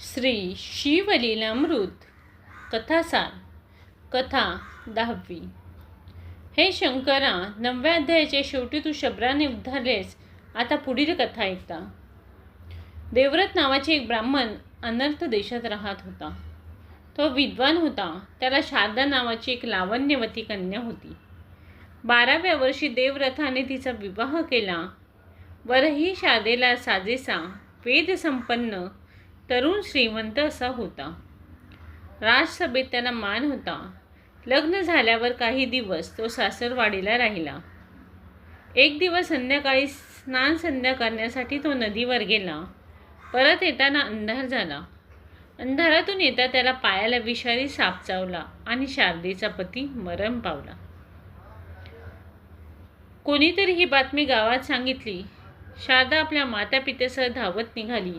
श्री शिवलीलामृत कथासार कथा दहावी. हे शंकरा नवव्या अध्यायाच्या शेवटी तू शबराने उद्धारलेस आता पुढील कथा ऐकता. देवव्रत नावाचे एक ब्राह्मण अनर्थ देशात राहत होता. तो विद्वान होता. त्याला शारदा नावाची एक लावण्यवती कन्या होती. बाराव्या वर्षी देवव्रथाने तिचा विवाह केला. वरही शारदेला साजेसा वेदसंपन्न तरुण श्रीमंत असा होता. राजसभेत त्याला मान होता. लग्न झाल्यावर काही दिवस तो सासरवाडीला राहिला. एक दिवस संध्याकाळी स्नान संध्या करण्यासाठी तो नदीवर गेला. परत येताना अंधार झाला. अंधारातून येता त्याला पायाला विषारी साप चावला आणि शारदेचा पती मरण पावला. कोणीतरी ही बातमी गावात सांगितली. शारदा आपल्या मातापित्यासह धावत निघाली.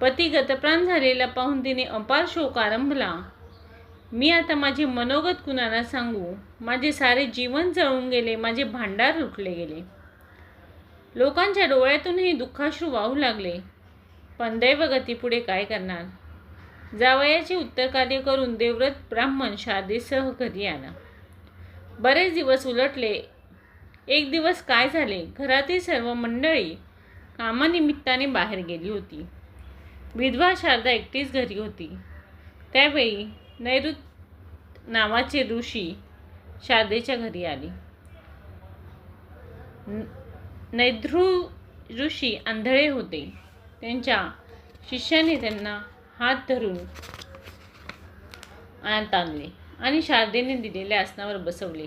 पती गतप्राण झालेला पाहून तिने अपार शोक आरंभला. मी आता माझे मनोगत कुणाला सांगू? माझे सारे जीवन जळून गेले माझे भांडार लुटले गेले. लोकांच्या डोळ्यातूनही दुःखाश्रू वाहू लागले. पण दैवगती पुढे काय करणार? जावयाचे उत्तर कार्य करून देवव्रत ब्राह्मण शारदेसह घरी आला. बरेच दिवस उलटले. एक दिवस काय झाले? घरातील सर्व मंडळी कामानिमित्ताने बाहेर गेली होती. विधवा शारदा एकटीच घरी होती. त्यावेळी नैऋत नावाचे ऋषी शारदेच्या घरी आली. नैध्रू ऋषी आंधळे होते. त्यांच्या शिष्याने त्यांना हात धरून आत आणले आणि शारदेने दिलेल्या आसनावर बसवले.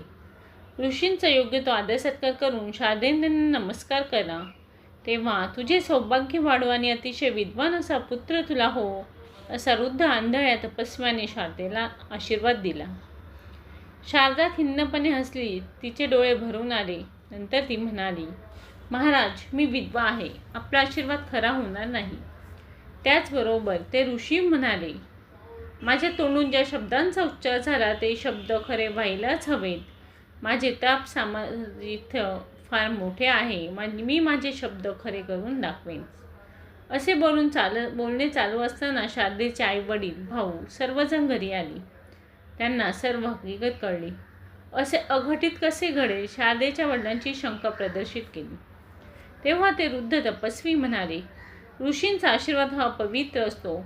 ऋषींचा योग्य तो आदर सत्कार करून शारदेने त्यांना नमस्कार करा तेव्हा तुझे सौभाग्य वाढो आणि अतिशय विद्वान असा पुत्र तुला हो असा वृद्ध आंधळ्या तपस्व्याने शारदेला आशीर्वाद दिला. शारदा खिन्नपणे हसली तिचे डोळे भरून आले. नंतर ती म्हणाली महाराज मी विधवा आहे. आपला आशीर्वाद खरा होणार नाही. त्याचबरोबर ते ऋषी म्हणाले माझ्या तोंडून ज्या शब्दांचा उच्चार झाला ते शब्द खरे व्हायलाच हवेत. माझे ताप सामर्थ्य फार मोठे आहे मी माझे शब्द खरे करून दाखवेन. असे बोलून चाल बोलणे चालू असताना शारदेचे आई वडील भाऊ सर्वजण घरी आली. त्यांना सर्व हकीकत कळली. असे अघटित कसे घडेल शारदेच्या वडिलांची शंका प्रदर्शित केली. तेव्हा ते वृद्ध तपस्वी म्हणाले ऋषींचा आशीर्वाद हा पवित्र असतो.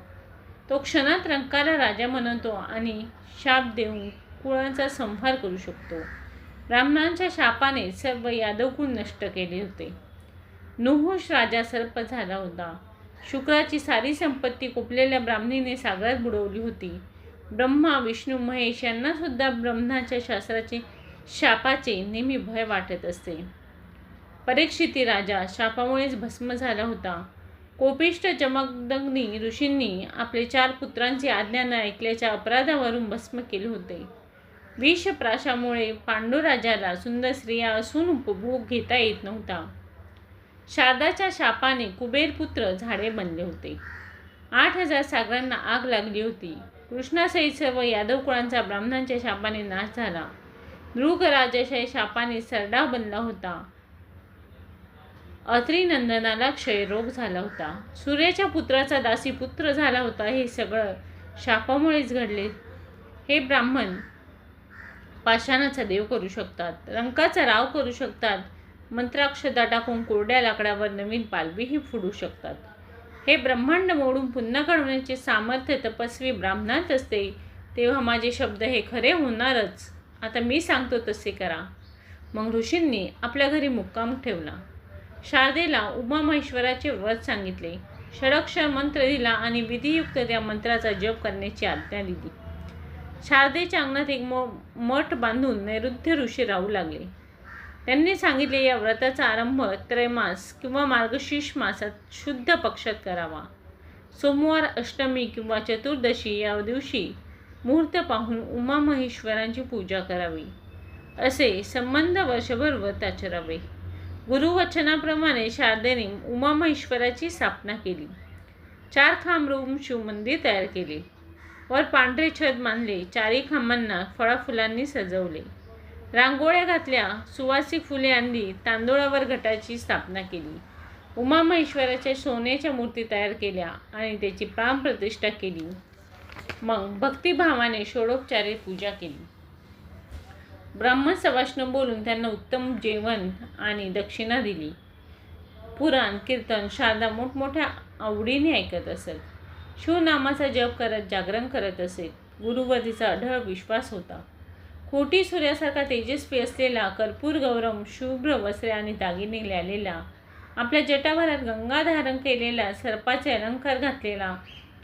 तो क्षणात रंकाला राजा म्हणतो आणि शाप देऊन कुळांचा संहार करू शकतो. ब्राह्मणांच्या शापाने सर्व यादवकुळ नष्ट केले होते. नुहुष राजा सर्प झाला होता. शुक्राची सारी संपत्ती कुपलेल्या ब्राह्मणीने सागरात बुडवली होती. ब्रह्मा विष्णू महेश यांनासुद्धा ब्रह्माच्या शास्त्राचे शापाचे नेहमी भय वाटत असते परीक्षिती राजा शापामुळेच भस्म झाला होता. कोपिष्ट चमकदग्नी ऋषींनी आपले चार पुत्रांची आज्ञा न ऐकल्याच्या अपराधावरून भस्म केले होते. विषप्राशामुळे पांडुराजाला सुंदर स्त्रिया असून उपभोग घेता येत नव्हता. शारदाच्या शापाने कुबेरपुत्र झाडे बनले होते. आठ हजार सागरांना आग लागली होती. कृष्णासहित सर्व यादव कुळांचा ब्राह्मणांच्या शापाने नाश झाला. मृगराजाशाही शापाने सरडा बनला होता. अत्रिनंदनाला क्षयरोग झाला होता. सूर्याच्या पुत्राचा दासी पुत्र झाला होता हे सगळं शापामुळेच घडले. हे ब्राह्मण पाषाणाचा देव करू शकतात रंकाचा राव करू शकतात मंत्राक्षता टाकून कोरड्या लाकडावर नवीन पालवीही फुडू शकतात. हे ब्रह्मांड मोडून पुन्हा घडवण्याचे सामर्थ्य तपस्वी ब्राह्मणात असते तेव्हा माझे शब्द हे खरे होणारच. आता मी सांगतो तसे करा. मग ऋषींनी आपल्या घरी मुक्काम ठेवला. शारदेला उमा महेश्वराचे व्रत सांगितले. षडक्षर मंत्र दिला आणि विधियुक्त त्या मंत्राचा जप करण्याची आज्ञा दिली. शारदेच्या अंगणात एक म मठ बांधून नैऋत्य ऋषी राहू लागले. त्यांनी सांगितले या व्रताचा आरंभ त्रैमास किंवा मार्गशीर्ष मासात शुद्ध पक्षात करावा. सोमवार अष्टमी किंवा चतुर्दशी या दिवशी मुहूर्त पाहून उमा महेश्वरांची पूजा करावी. असे संबंध वर्षभर व्रत आचरावे गुरुवचनाप्रमाणे शारदेने उमा महेश्वराची स्थापना केली. चार खांब रूम शिवमंदिर तयार केले. वर पांढरे छत बांधले चारी खांबांना फळाफुलांनी सजवले. रांगोळ्या घातल्या सुवासिक फुले आणली तांदूळावर घटाची स्थापना केली. उमामहेश्वराच्या सोन्याच्या मूर्ती तयार केल्या आणि त्याची प्राणप्रतिष्ठा केली. मग भक्तिभावाने षोडोपचारे पूजा केली. ब्राह्मण बोलून त्यांना उत्तम जेवण आणि दक्षिणा दिली. पुराण कीर्तन शारदा मोठमोठ्या आवडीने ऐकत असत. शिवनामाचा जप करत जागरण करत असे. गुरुवर तिचा अढळ विश्वास होता. कोटी सूर्यासारखा तेजस्वी असलेला कर्पूर गौरम शुभ्र वस्त्रे आणि दागिने लिहिलेला आपल्या जटाभरात गंगा धारण केलेला सर्पाचे अलंकार घातलेला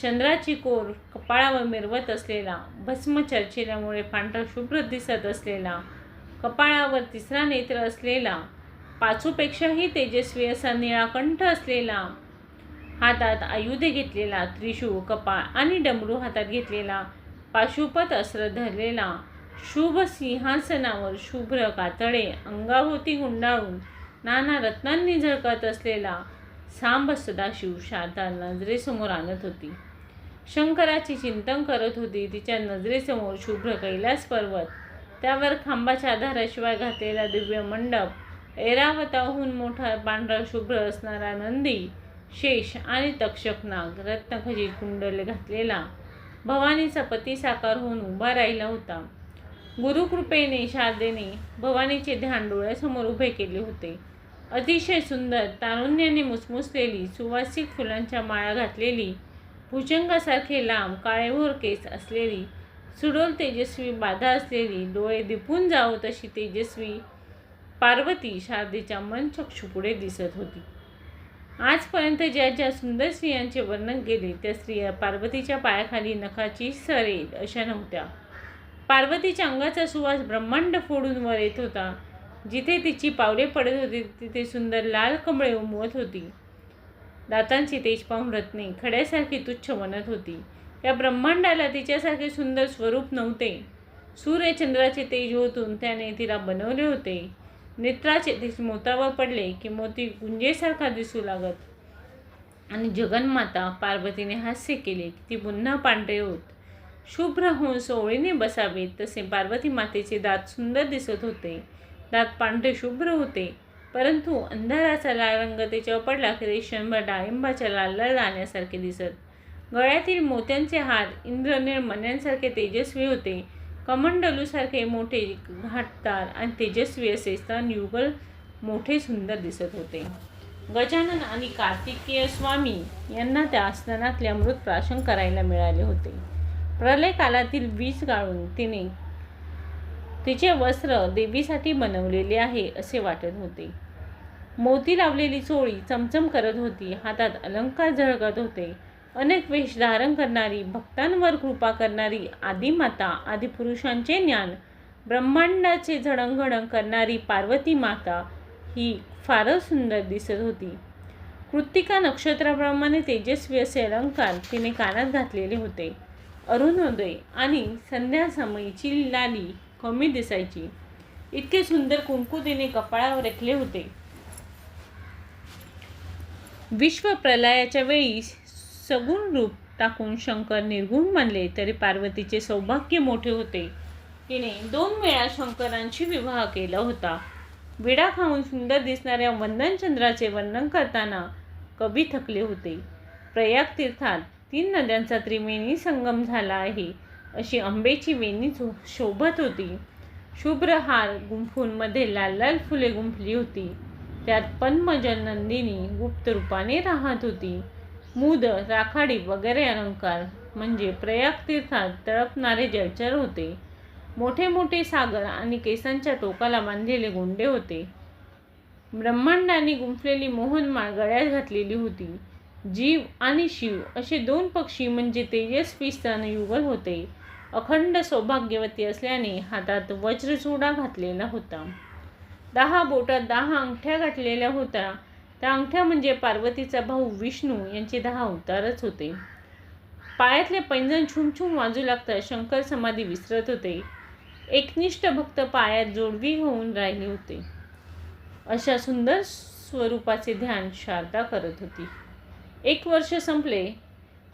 चंद्राची कोर कपाळावर मिरवत असलेला भस्म चर्चिल्यामुळे पांढरा शुभ्र दिसत असलेला कपाळावर तिसरा नेत्र असलेला पाचूपेक्षाही तेजस्वी असा निळाकंठ असलेला हातात आयुधे घेतलेला त्रिशूळ कपाळ आणि डमरू हातात घेतलेला पाशुपत अस्त्र धरलेला शुभ सिंहासनावर शुभ्र कातळे अंगाभोवती गुंडाळून नाना रत्नांनी झळकत असलेला सांब सदाशिव शारदा नजरेसमोर आणत होती. शंकराची चिंतन करत होती. तिच्या नजरेसमोर शुभ्र कैलास पर्वत त्यावर खांबाच्या आधाराशिवाय घातलेला दिव्य मंडप ऐरावताहून मोठा पांढरा शुभ्र असणारा नंदी शेष आणि तक्षक नाग रत्नखचित कुंडले घातलेला. भवानीचा पती साकार होऊन उभा राहिला होता. गुरुकृपेने शारदेने भवानीचे ध्यान डोळ्यासमोर उभे केले होते. अतिशय सुंदर तारुण्याने मुसमुसलेली सुवासिक फुलांच्या माळा घातलेली भुजंगासारखे लांब काळेभोर केस असलेली सुडोल तेजस्वी बाधा असलेली डोळे दिपून जावं तशी तेजस्वी पार्वती शारदेच्या मनचक्षुपुढे दिसत होती. आजपर्यंत ज्या ज्या सुंदर स्त्रियांचे वर्णन केले त्या स्त्रिया पार्वतीच्या पायाखाली नखाची सरेल अशा नव्हत्या. पार्वतीच्या अंगाचा सुवास ब्रह्मांड फोडून वर येत होता. जिथे तिची पावले पडत होती तिथे सुंदर लाल कमळे उमवत होती. दातांची तेज पाहून रत्ने खड्यासारखी तुच्छ बनत होती. या ब्रह्मांडाला तिच्यासारखे सुंदर स्वरूप नव्हते. सूर्यचंद्राचे तेज होतून त्याने तिला बनवले होते. नेत्राचे तेज मोतावर पडले की मोती गुंजेसारखा दिसू लागत. आणि जगन्माता पार्वतीने हास्य केले की ती पुन्हा पांढरे होत. शुभ्र होऊन सोवळीने बसावेत तसे पार्वती मातेचे दात सुंदर दिसत होते. दात पांढरे शुभ्र होते. परंतु अंधाराचा लाल रंग त्याच्यावर पडला की रेशनभर डाळिंबाच्या लाल जाण्यासारखे दिसत. गळ्यातील मोत्यांचे हार इंद्रनिर्मण्यांसारखे तेजस्वी होते. कमंडलूसारखे मोठे घाटदार आणि तेजस्वी असे स्तन युगल मोठे सुंदर दिसत होते. गजानन आणि कार्तिकेय स्वामी यांना त्या स्तनातले अमृत प्राशन करायला मिळाले होते. प्रलय कालातील वीज गाळून तिने तिचे वस्त्र देवीसाठी बनवलेले आहे असे वाटत होते. मोती लावलेली चोळी चमचम करत होती. हातात अलंकार झळकत होते. अनेक वेश धारण करणारी भक्तांवर कृपा करणारी आदिमाता आदिपुरुषांचे ज्ञान ब्रह्मांडाचे झडंघडण करणारी पार्वती माता ही फारच सुंदर दिसत होती. कृत्तिका नक्षत्राप्रमाणे तेजस्वी असे अलंकार तिने कानात घातलेले होते. अरुणोदय आणि संध्यासमयीची लाली कमी दिसायची. इतके सुंदर कुंकू तिने कपाळावर रेखले होते. विश्व प्रलयाच्या वेळी सगुण रूप टाकून शंकर निर्गुण बनले तरी पार्वतीचे सौभाग्य मोठे होते. तिने दोन वेळा शंकरांशी विवाह केला होता. विडा खाऊन सुंदर दिसणाऱ्या वंदनचंद्राचे वर्णन करताना कवी थकले होते. प्रयाग तीर्थात तीन नद्यांचा त्रिवेणी संगम झाला आहे अशी आंबेची वेणी शोभत होती. शुभ्र हार गुंफूनमध्ये लाल लाल फुले गुंफली होती. त्यात पद्मजल नंदिनी गुप्त रूपाने राहत होती. मूद राखाडी वगैरे अलंकार म्हणजे प्रयाग तीर्थात तळपणारे जलचर होते. मोठे मोठे सागर आणि केसांच्या टोकाला बांधलेले गोंडे होते. ब्रह्मांडाने गुंफलेली मोहनमाळ गळ्यात घातलेली होती. जीव आणि शिव असे दोन पक्षी म्हणजे तेजस्वी युगल होते. अखंड सौभाग्यवती असल्याने हातात वज्रचुडा घातलेला होता. दहा बोटात दहा अंगठ्या घातलेल्या होत्या. त्या अंगठ्या म्हणजे पार्वतीचा भाऊ विष्णू यांचे दहा अवतारच होते. पायातले पैंजण छुमछुम वाजू लागता शंकर समाधी विसरत होते. एकनिष्ठ भक्त पायात जोडवी होऊन राहिले होते. अशा सुंदर स्वरूपाचे ध्यान शारदा करत होती. एक वर्ष संपले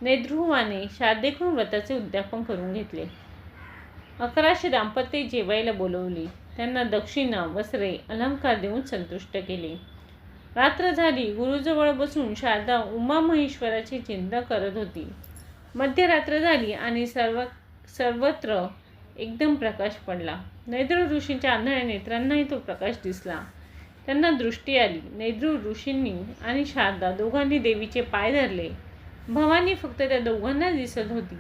नेध्रुवाने शारदेकडून व्रताचे उद्यापन करून घेतले. अकराशे दाम्पत्य जेवायला बोलवली. त्यांना दक्षिणा वस्त्रे अलंकार देऊन संतुष्ट केले. रात्र झाली गुरुजवळ बसून शारदा उमा महेश्वराची चिंता करत होती. मध्यरात्र झाली आणि सर्व सर्वत्र एकदम प्रकाश पडला. नैद्र ऋषींच्या आंधळ्या नेत्रांनाही तो प्रकाश दिसला. त्यांना दृष्टी आली. नैद्रू ऋषींनी आणि शारदा दोघांनी देवीचे पाय धरले. भवानी फक्त त्या दोघांना दिसत होती.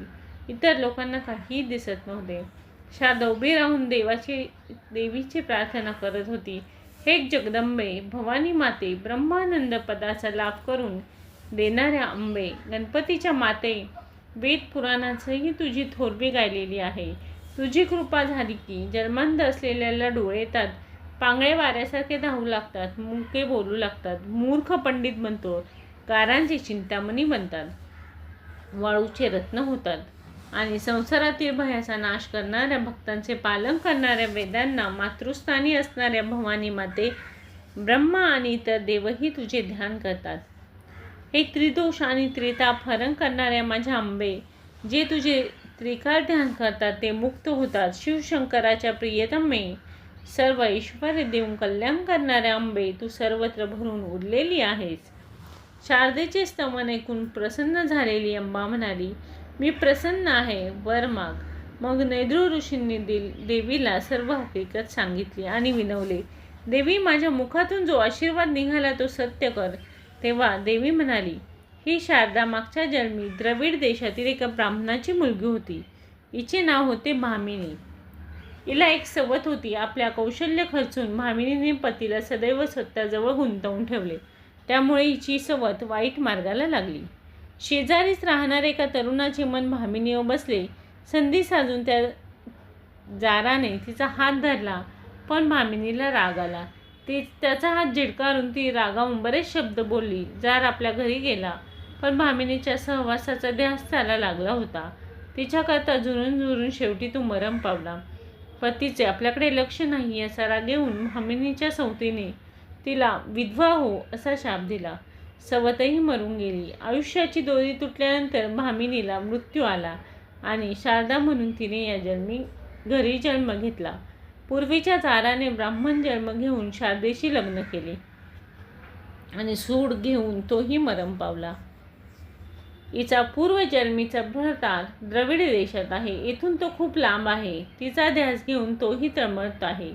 इतर लोकांना काहीही दिसत नव्हते. शारदा उभी राहून देवाची देवीची प्रार्थना करत होती. हे जगदंबे भवानी माते ब्रह्मानंद पदाचा लाभ करून देणाऱ्या अंबे गणपतीच्या माते वेद पुराणाचंही तुझी थोरवी गायलेली आहे. तुझी कृपा झाली की जन्मांध असलेल्याला डोळे येतात. पांगळे वाऱ्यासारखे धावू लागतात मुके बोलू लागतात. मूर्ख पंडित म्हणतो कारांचे चिंतामणी बनतात. वाळूचे रत्न होतात. आणि संसारातील भयाचा नाश करणाऱ्या भक्तांचे पालन करणाऱ्या वेदांना मातृस्थानी असणाऱ्या भवानी माते ब्रह्मा आणि इतर देवही तुझे ध्यान करतात. हे त्रिदोष आणि त्रिताप हरण करणाऱ्या माझ्या आंबे जे तुझे त्रिकाळ ध्यान करतात ते मुक्त होतात. शिवशंकराच्या प्रियतमे सर्व ऐश्वर देऊन कल्याण करणाऱ्या आंबे तू सर्वत्र भरून उरलेली आहेस. शारदेचे स्तवन ऐकून प्रसन्न झालेली अंबा म्हणाली मी प्रसन्न आहे वर माग. मग नैद्रू ऋषींनी दिल देवीला सर्व हकीकत सांगितली आणि विनवले. देवी माझ्या मुखातून जो आशीर्वाद निघाला तो सत्य कर. तेव्हा देवी म्हणाली ही शारदा मागच्या जन्मी द्रविड देशातील एका ब्राह्मणाची मुलगी होती. हिचे नाव होते भामिनी. हिला एक सवत होती. आपल्या कौशल्य खर्चून भामिनीने पतीला सदैव स्वतःजवळ गुंतवून ठेवले. त्यामुळे हिची सवत वाईट मार्गाला लागली. शेजारीच राहणारे एका तरुणाचे मन भामिनीवर बसले. संधी साजून त्या जाराने तिचा हात धरला पण भामिनीला राग आला. ती त्याचा हात झिडकारून ती रागावून बरेच शब्द बोलली. जार आपल्या घरी गेला पण भामिनीच्या सहवासाचा ध्यास त्याला लागला होता. तिच्याकरता झुरून झुरून शेवटी तो मरम पावला. पतीचे आपल्याकडे लक्ष नाही असा राग येऊन भामिनीच्या संवतीने तिला विधवा हो असा शाप दिला. सवतही मरून गेली. आयुष्याची दोरी तुटल्यानंतर भामिनीला मृत्यू आला आणि शारदा म्हणून तिने या जन्मी घरी जन्म घेतला. पूर्वीच्या चाराने ब्राह्मण जन्म घेऊन शारदेशी लग्न केले आणि सूड घेऊन तोही मरम पावला. हिचा पूर्वजन्मीचा भरतार द्रविड देशात आहे. येथून तो खूप लांब आहे. तिचा ध्यास घेऊन तोही तळमळत आहे.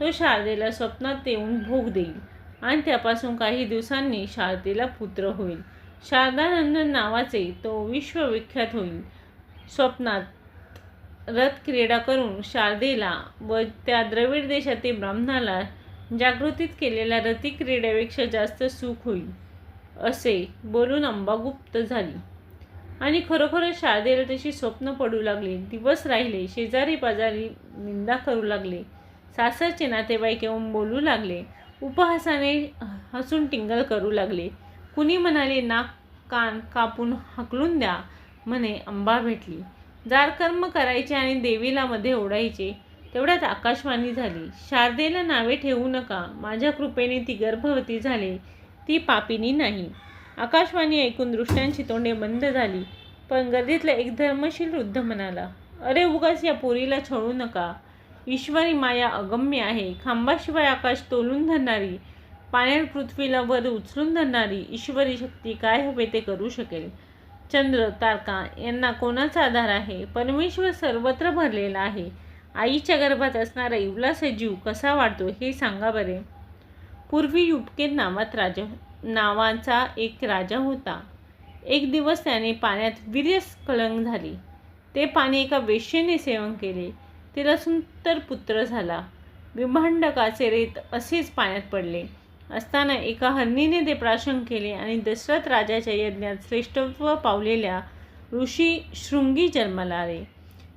तो शारदेला स्वप्नात येऊन भोग देईल. आणि त्यापासून काही दिवसांनी शारदेला पुत्र होईल. शारदानंदन नावाचे तो विश्वविख्यात होईल. स्वप्नात रथ क्रीडा करून शारदेला व त्या द्रविड देशातील ब्राह्मणाला जागृतीत केलेल्या रती क्रीडेपेक्षा जास्त सुख होईल असे बोलून अंबा गुप्त झाली. आणि खरोखरच शारदेला तशी स्वप्न पडू लागली. दिवस राहिले शेजारी पाजारी निंदा करू लागले. सासरचे नातेवाईक येऊन बोलू लागले. उपहासाने हसून टिंगल करू लागले. कुणी म्हणाले नाक कान कापून हकलून द्या म्हणे अंबा भेटली. जार कर्म करायचे आणि देवीला मध्ये ओढायचे तेवढ्यात आकाशवाणी झाली. शारदेला नावे ठेवू नका माझ्या कृपेने ती गर्भवती झाली ती पापिनी नाही. आकाशवाणी ऐकून दृष्ट्यांची तोंडे बंद झाली पण गर्दीतला एक धर्मशील वृद्ध म्हणाला अरे उगाच या पोरीला छळू नका. ईश्वरी माया अगम्य आहे. खांबाशिवाय आकाश तोलून धरणारी पाण्यात पृथ्वीला वर उचलून धरणारी ईश्वरी शक्ती काय हवे ते करू शकेल. चंद्र तारका यांना कोणाचा आधार आहे? परमेश्वर सर्वत्र भरलेला आहे. आईच्या गर्भात असणारा इवलासा जीव कसा वाढतो हे सांगा बरे. पूर्वी युटके नावात राजा नावाचा एक राजा होता. एक दिवस त्याने पाण्यात वीर्यस्खलन झाली. ते पाणी एका वेश्येने सेवन केले. तिला सुंदर पुत्र झाला. विभांडकाचे रेत असेच पाण्यात पडले. असताना एका हरणीने ते प्राशन केले आणि दशरथ राजाच्या यज्ञात श्रेष्ठत्व पावलेल्या ऋषी शृंगी जन्माला आले.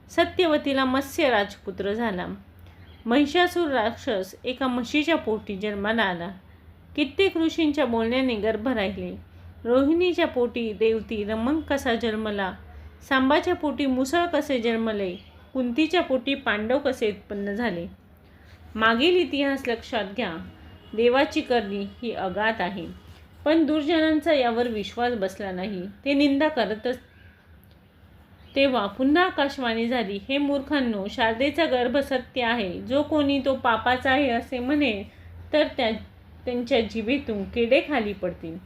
सत्यवतीला मत्स्य राजपुत्र झाला. महिषासूर राक्षस एका म्हशीच्या पोटी जन्माला आला. कित्येक ऋषींच्या बोलण्याने गर्भ राहिले. रोहिणीच्या पोटी देवती रमण कसा जन्मला? सांबाच्या पोटी मुसळ कसे जन्मले? कुंतीच्या पोटी पांडव कसे उत्पन्न झाले? मागील इतिहास लक्षात घ्या. देवाची करणी ही अगात आहे. पण दुर्जनांचा यावर विश्वास बसला नाही. ते निंदा करतच तेव्हा पुन्हा आकाशवाणी झाली. हे मूर्खांनो शारदेचा गर्भ सत्य आहे. जो कोणी तो पापाचा आहे असे म्हणे तर त्या त्यांच्या जिभेतून किडे खाली पडतील.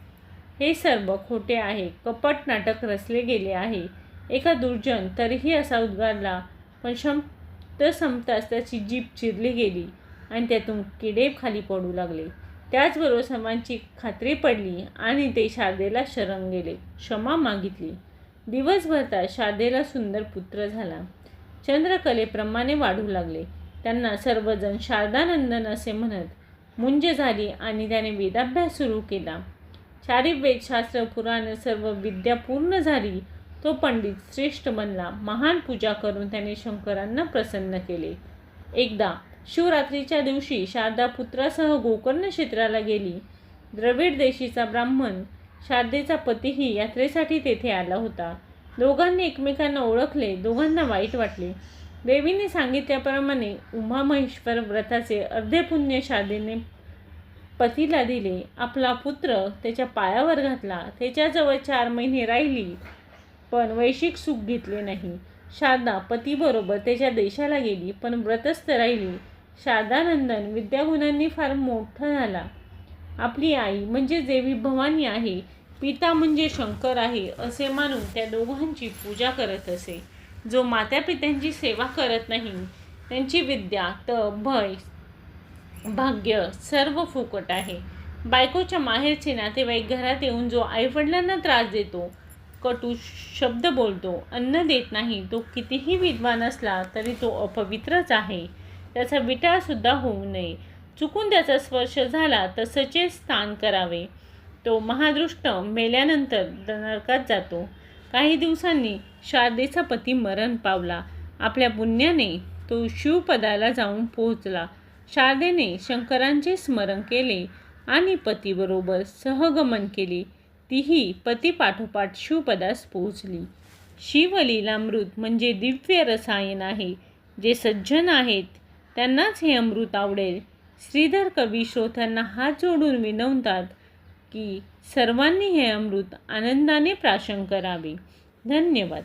हे सर्व खोटे आहे. कपट नाटक रचले गेले आहे. एका दुर्जन तरीही असा उद्गारला पण शब्द संपताच त्याची जीभ चिरली गेली आणि त्यातून किडे खाली पडू लागले. त्याचबरोबर सर्वांची खात्री पडली आणि ते शारदेला शरण गेले क्षमा मागितली. दिवसभरता शारदेला सुंदर पुत्र झाला. चंद्रकलेप्रमाणे वाढू लागले. त्यांना सर्वजण शारदानंदन असे म्हणत मुंज झाली आणि त्याने वेदाभ्यास सुरू केला. चारी वेदशास्त्र पुराण सर्व विद्या पूर्ण झाली. तो पंडित श्रेष्ठ बनला. महान पूजा करून त्याने शंकरांना प्रसन्न केले. एकदा शिवरात्रीच्या दिवशी शारदा पुत्रासह गोकर्ण क्षेत्राला गेली. द्रविड देशीचा ब्राह्मण शारदेचा पतीही यात्रेसाठी तेथे आला होता. दोघांनी एकमेकांना ओळखले दोघांना वाईट वाटले. देवीने सांगितल्याप्रमाणे उमा महेश्वर व्रताचे अर्धे पुण्य शारदेने पतीला दिले. आपला पुत्र त्याच्या पायावर घातला. त्याच्याजवळ चार महिने राहिली. पण वैशिक सुख घेतले नाही. शारदा पतीबरोबर त्याच्या देशाला गेली पण व्रतस्थ राहिली. शारदानंदन विद्यागुणांनी फार मोठा झाला. आपली आई म्हणजे देवी भवानी आहे पिता म्हणजे शंकर आहे असे मानून त्या दोघांची पूजा करत असे. जो मातापित्यांची सेवा करत नाही त्यांची विद्या तप भय भाग्य सर्व फुकट आहे. बायकोच्या माहेरचे नातेवाईक घरात येऊन जो आईवडिलांना त्रास देतो कटू शब्द बोलतो. अन्न देत नाही. तो कितीही विद्वान असला तरी तो अपवित्रच आहे. त्याचा विटाळसुद्धा होऊ नये. चुकून त्याचा स्पर्श झाला तर सचे स्थान करावे. तो महादृष्ट मेल्यानंतर नरकात जातो. काही दिवसांनी शारदेचा पती मरण पावला. आपल्या पुण्याने तो शिवपदाला जाऊन पोहोचला. शारदेने शंकरांचे स्मरण केले आणि पतीबरोबर सहगमन केले. तीही पतीपाठोपाठ शिवपदास पोहोचली. शिवलीलामृत म्हणजे दिव्य रसायन आहे. जे सज्जन आहेत त्यांनाच हे अमृत आवडेल. श्रीधर कवी श्रोत्यांना हात जोडून विनवतात की सर्वांनी हे अमृत आनंदाने प्राशन करावे. धन्यवाद.